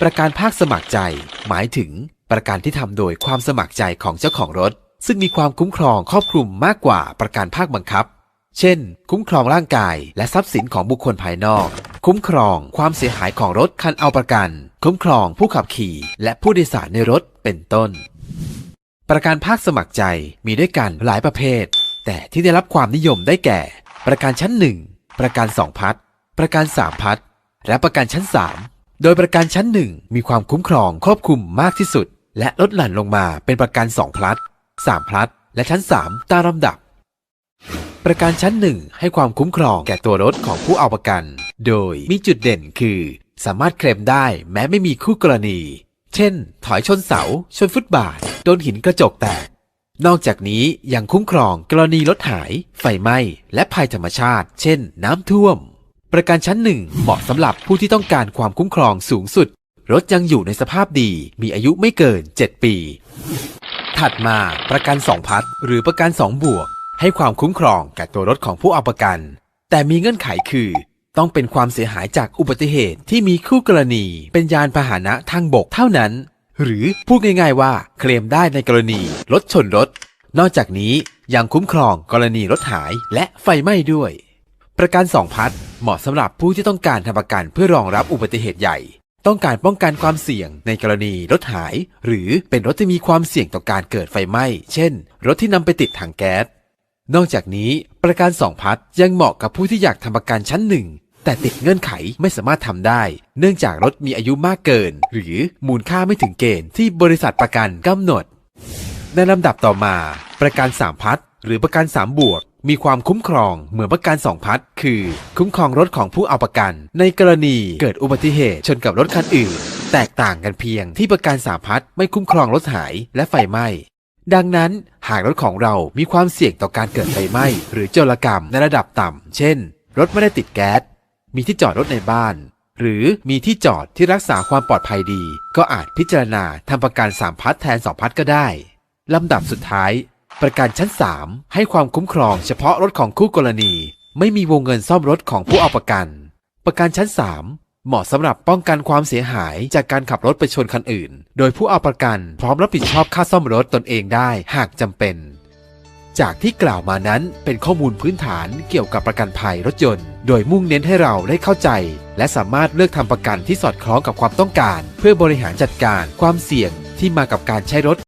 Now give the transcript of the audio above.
ประกันภาคสมัครใจ หมายถึงประกันที่ทำโดยความสมัครใจของเจ้าของรถ ซึ่งมีความคุ้มครองครอบคลุมมากกว่าประกันภาคบังคับ เช่น คุ้มครองร่างกาย และทรัพย์สินของบุคคลภายนอก คุ้มครองความเสียหายของรถคันเอาประกัน คุ้มครองผู้ขับขี่ และผู้โดยสารในรถเป็นต้น ประกันภาคสมัครใจมีด้วยกันหลายประเภท แต่ที่ได้รับความนิยมได้แก่ ประกันชั้น 1 ประกัน 2 พัดประกัน 3 พัดและประกันชั้น 3 โดยประกันชั้น1มีความคุ้มครองครอบคลุมมากที่สุด และลดหลั่นลงมาเป็นประกัน 2 พลัด3พลัดและชั้น 3 ตามลำดับ ประกันชั้น1ให้ความคุ้มครองแก่ตัวรถของผู้เอาประกัน โดยมีจุดเด่นคือ สามารถเคลมได้แม้ไม่มีคู่กรณี เช่น ถอยชนเสา ชนฟุตบาท โดนหินกระจกแตก นอกจากนี้ยังคุ้มครองกรณีรถหาย ไฟไหม้ และภัยธรรมชาติ เช่น น้ำท่วม ประกันชั้นหนึ่งเหมาะสำหรับผู้ที่ต้องการความคุ้มครองสูงสุด รถยังอยู่ในสภาพดี มีอายุไม่เกิน 7 ปี ถัดมาประกัน 2 พัดหรือประกัน 2 บวก ให้ความคุ้มครองแก่ตัวรถของผู้เอาประกัน แต่มีเงื่อนไขคือ ต้องเป็นความเสียหายจากอุบัติเหตุที่มีคู่กรณี เป็นยานพาหนะทางบกเท่านั้น หรือพูดง่ายๆว่าเคลมได้ในกรณีรถชนรถ นอกจากนี้ยังคุ้มครองกรณีรถหายและไฟไหม้ด้วย ประกัน 2 พัดเหมาะสำหรับผู้ที่ต้องการทำประกันเพื่อรองรับอุบัติเหตุใหญ่ ต้องการป้องกันความเสี่ยงในกรณีรถหาย หรือเป็นรถที่มีความเสี่ยงต่อการเกิดไฟไหม้ เช่น รถที่นำไปติดถังแก๊ส นอกจากนี้ประกัน 2 พัดยังเหมาะกับผู้ที่อยากทำประกันชั้นหนึ่งแต่ติดเงื่อนไขไม่สามารถทำได้ เนื่องจากรถมีอายุมากเกิน หรือมูลค่าไม่ถึงเกณฑ์ที่บริษัทประกันกำหนด ในลำดับต่อมา ประกัน 3 พัดหรือประกัน 3 บวก มีความคุ้มครองเหมือนประกัน2พัดคือ คุ้มครองรถของผู้เอาประกัน ในกรณีเกิดอุบัติเหตุชนกับรถคันอื่น แตกต่างกันเพียงที่ประกัน3พัดไม่คุ้มครองรถหายและไฟไหม้ดังนั้นหากรถของเรามีความเสี่ยงต่อการเกิดไฟไหม้ หรือโจรกรรมในระดับต่ำ เช่น รถไม่ได้ติดแก๊ส มีที่จอดรถในบ้าน หรือมีที่จอดที่รักษาความปลอดภัยดี ก็อาจพิจารณาทำประกัน3พัดแทน2พัดก็ได้ ลำดับสุดท้าย ประกันชั้น 3 ให้ความคุ้มครองเฉพาะรถของคู่กรณี ไม่มีวงเงินซ่อมรถของผู้เอาประกัน ประกันชั้น 3 เหมาะสำหรับป้องกันความเสียหายจากการขับรถไปชนคันอื่น โดยผู้เอาประกันพร้อมรับผิดชอบค่าซ่อมรถตนเองได้หากจำเป็น จากที่กล่าวมานั้นเป็นข้อมูลพื้นฐานเกี่ยวกับประกันภัยรถยนต์ โดยมุ่งเน้นให้เราได้เข้าใจ และสามารถเลือกทำประกันที่สอดคล้องกับความต้องการ เพื่อบริหารจัดการความเสี่ยงที่มากับการใช้รถ